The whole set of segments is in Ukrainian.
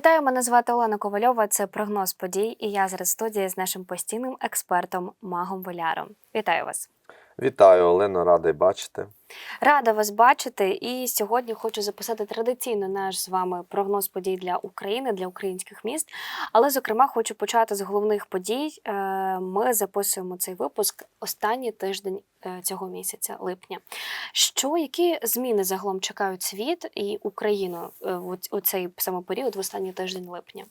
Вітаю, мене звати Олена Ковальова. Це прогноз подій. І я зараз студії з нашим постійним експертом Магом Воляром. Вітаю вас. Вітаю, Олено, радий бачити. Рада вас бачити. І сьогодні хочу записати традиційно наш з вами прогноз подій для України, для українських міст. Але, зокрема, хочу почати з головних подій. Е, Ми записуємо цей випуск останній тиждень е, цього місяця, липня. Що які зміни загалом чекають світ і Україну е, у- цей саме період, в останній тиждень липня?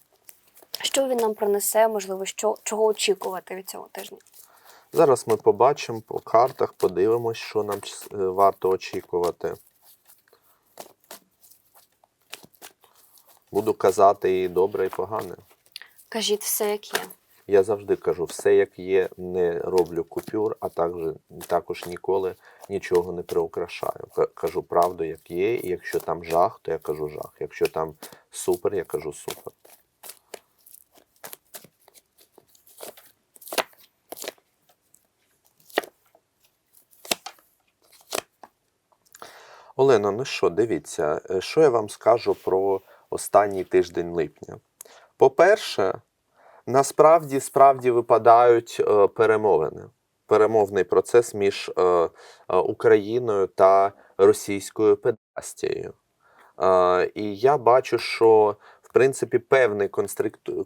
Що він нам принесе? Можливо, що чого очікувати від цього тижня? Зараз ми побачимо по картах, подивимось, що нам е, варто очікувати. Буду казати і добре, і погане. Кажіть все, як є. Я завжди кажу, все як є, не роблю купюр, а також, також ніколи нічого не приукрашаю. Кажу правду, як є, і якщо там жах, то я кажу жах. Якщо там супер, я кажу супер. Олено, ну що, дивіться, е, що я вам скажу про останній тиждень липня. По-перше, насправді справді випадають е, перемовини. Перемовний процес між е, Україною та Російською. Е, і я бачу, що в принципі певний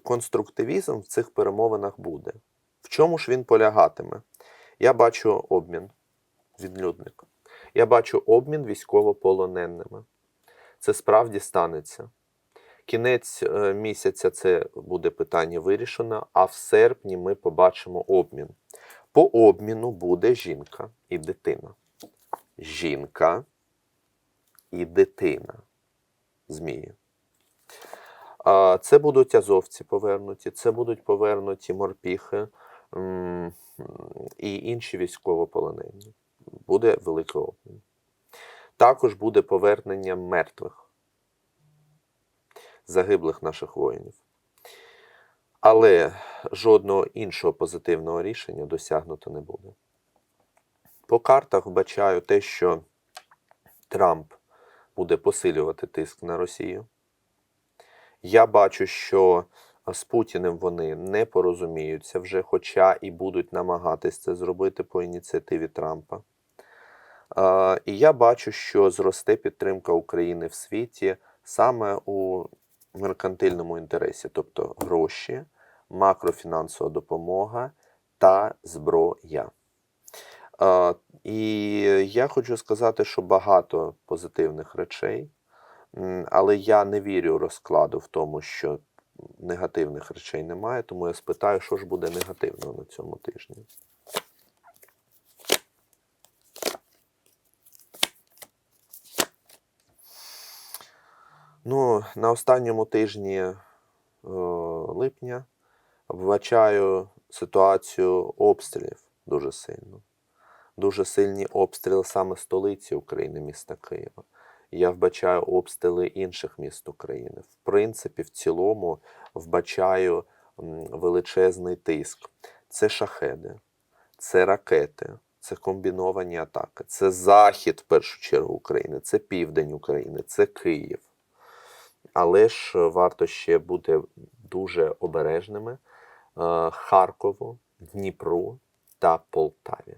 конструктивізм в цих перемовинах буде. В чому ж він полягатиме? Я бачу обмін відлюдник. Я бачу обмін військовополоненими. Це справді станеться. Кінець е, місяця це буде питання вирішено, а в серпні ми побачимо обмін. По обміну буде жінка і дитина. Жінка і дитина. Змії. Це будуть азовці повернуті, це будуть повернуті морпіхи і інші військовополонені. Буде великий обмін. Також буде повернення мертвих, загиблих наших воїнів. Але жодного іншого позитивного рішення досягнуто не буде. По картах вбачаю те, що Трамп буде посилювати тиск на Росію. Я бачу, що з Путіним вони не порозуміються вже, хоча і будуть намагатись це зробити по ініціативі Трампа. І я бачу, що зросте підтримка України в світі саме у меркантильному інтересі, тобто гроші, макрофінансова допомога та зброя. І я хочу сказати, що багато позитивних речей, але я не вірю розкладу в тому, що негативних речей немає, тому я спитаю, що ж буде негативного на цьому тижні. Ну, на останньому тижні е, липня вбачаю ситуацію обстрілів дуже сильно. Дуже сильні обстріли саме столиці України, міста Києва. Я вбачаю обстріли інших міст України. В принципі, в цілому вбачаю величезний тиск. Це шахеди, це ракети, це комбіновані атаки, це захід в першу чергу України, це південь України, це Київ. Але ж варто ще бути дуже обережними е, Харкову, Дніпру та Полтаві.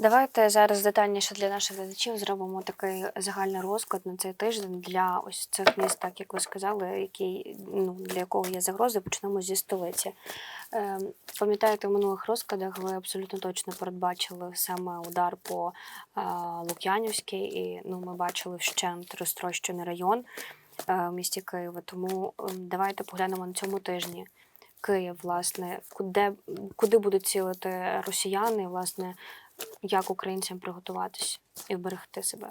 Давайте зараз детальніше для наших глядачів зробимо такий загальний розклад на цей тиждень для ось цих міст, так як ви сказали, який, ну, для якого є загрози. Почнемо зі столиці. Е, пам'ятаєте, в минулих розкладах ви абсолютно точно передбачили саме удар по е, Лук'янівській, і ну, ми бачили вщент розтрощений район е, в місті Києва. Тому е, давайте поглянемо на цьому тижні. Київ, власне, куди, куди будуть цілити росіяни, власне, як українцям приготуватися і вберегти себе.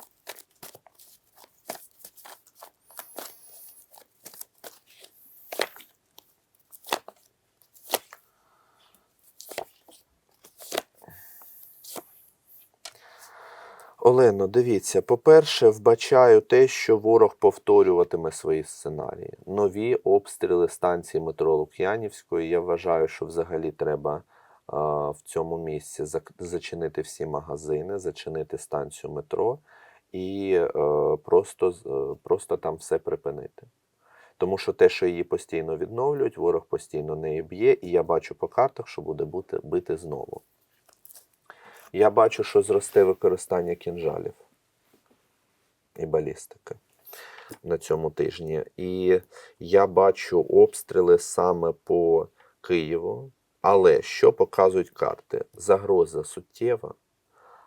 Олено, дивіться, по-перше, вбачаю те, що ворог повторюватиме свої сценарії. Нові обстріли станції метро Лук'янівської. Я вважаю, що взагалі треба в цьому місці зачинити всі магазини, зачинити станцію метро і е, просто, е, просто там все припинити. Тому що те, що її постійно відновлюють, ворог постійно неї б'є, і я бачу по картах, що буде бути, бити знову. Я бачу, що зросте використання кінжалів і балістики на цьому тижні. І я бачу обстріли саме по Києву. Але що показують карти? Загроза суттєва,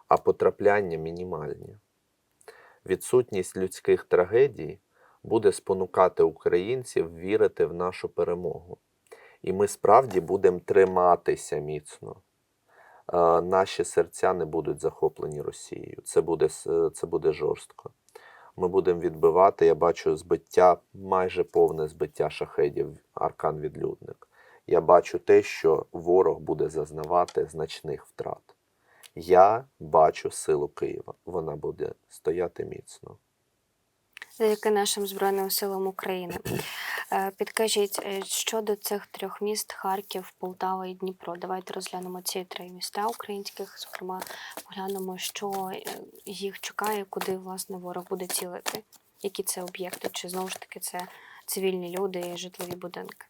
а потрапляння мінімальні. Відсутність людських трагедій буде спонукати українців вірити в нашу перемогу. І ми справді будемо триматися міцно е, наші серця не будуть захоплені Росією. Це буде, це буде жорстко. Ми будемо відбивати. Я бачу збиття, майже повне збиття шахедів, аркан відлюдник. Я бачу те, що ворог буде зазнавати значних втрат. Я бачу силу Києва. Вона буде стояти міцно. Завдяки нашим Збройним силам України. Е, Підкажіть, е, щодо цих трьох міст Харків, Полтава і Дніпро. Давайте розглянемо ці три міста українських. Зокрема, поглянемо, що е, їх чекає, куди власне ворог буде цілити. Які це об'єкти? Чи знову ж таки це цивільні люди житлові будинки?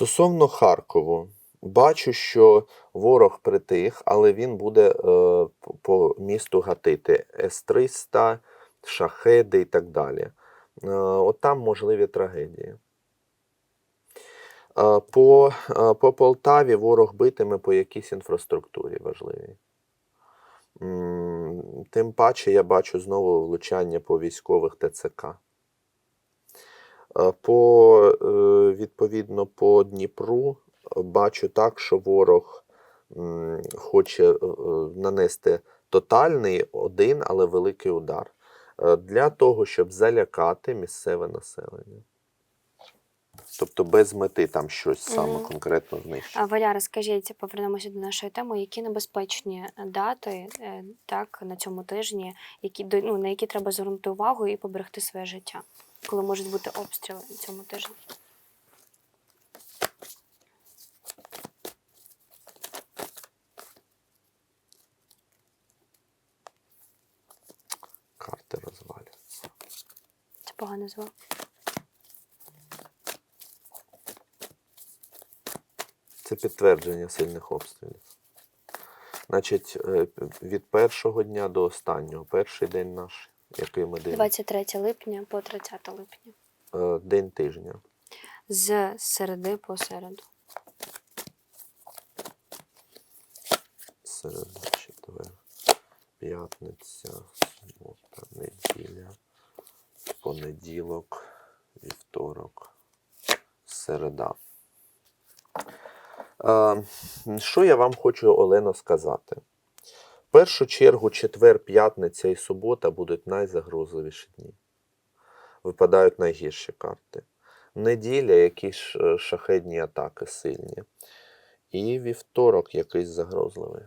Стосовно Харкову, бачу, що ворог притих, але він буде е, по- місту гатити С-300, шахеди і так далі. Е, от там можливі трагедії. Е, по, по Полтаві ворог битиме по якійсь інфраструктурі важливій. Тим паче я бачу знову влучання по військових ТЦК. Е, По, е, відповідно, по Дніпру е, бачу так, що ворог хоче нанести тотальний один, але великий удар для того, щоб залякати місцеве населення. Тобто без мети там щось саме Мгм. конкретно знищити. Валяра, скажіть, повернемося до нашої теми. Які небезпечні дати так на цьому тижні, які ну, на які треба звернути увагу і поберегти своє життя, коли можуть бути обстріли на цьому тижні? Карти розваляться. Це погано звук. Це підтвердження сильних обстрілів. Значить, е, від першого дня до останнього, перший день наш, який ми дивимося, 23 липня по 30 липня. е, день тижня. З середи по середу. Середа, четвер, п'ятниця, субота, неділя, понеділок, вівторок, середа. Е, що я вам хочу, Олено, сказати? В першу чергу, четвер, п'ятниця і субота будуть найзагрозливіші дні. Випадають найгірші карти. Неділя, якісь шахедні атаки сильні. І вівторок якийсь загрозливий.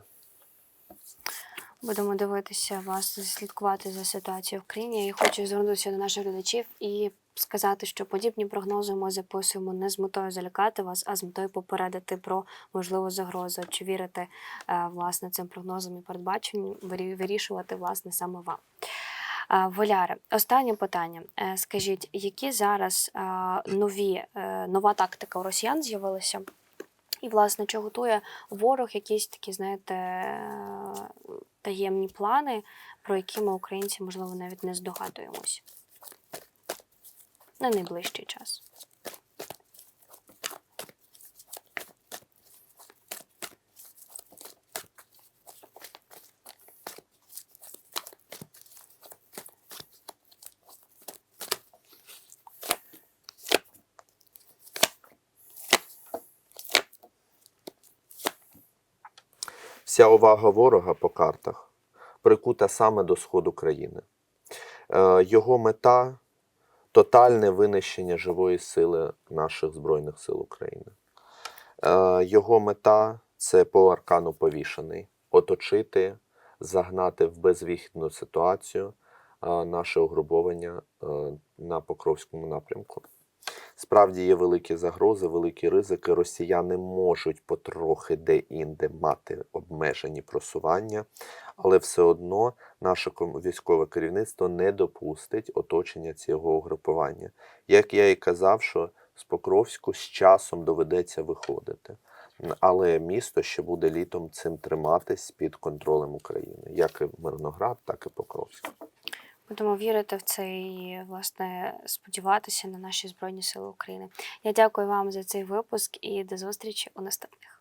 Будемо дивитися вас, слідкувати за ситуацією в країні. Я хочу звернутися до наших глядачів і сказати, що подібні прогнози ми записуємо не з метою залякати вас, а з метою попередити про можливу загрозу. Чи вірите е, власне цим прогнозам і передбаченням, вирішувати власне саме вам. Е, Воляре, останнє питання. Е, Скажіть, які зараз нові нова тактика у росіян з'явилася? І, власне, чи готує ворог якісь такі, знаєте, таємні плани, про які ми, українці, можливо, навіть не здогадуємось на найближчий час. Вся увага ворога по картах прикута саме до сходу країни. Е, його мета тотальне винищення живої сили наших Збройних сил України. Е, Його мета це по аркану повішений оточити, загнати в безвіхідну ситуацію е, наше угрубовання е, на Покровському напрямку. Справді є великі загрози, великі ризики. Росіяни можуть потрохи де-інде мати обмежені просування, але все одно наше військове керівництво не допустить оточення цього угрупування. Як я і казав, що з Покровську з часом доведеться виходити. Але місто ще буде літом цим триматись під контролем України, як і Мирноград, так і Покровськ. Будемо вірити в це і власне сподіватися на наші збройні сили України. Я дякую вам за цей випуск і до зустрічі у наступних.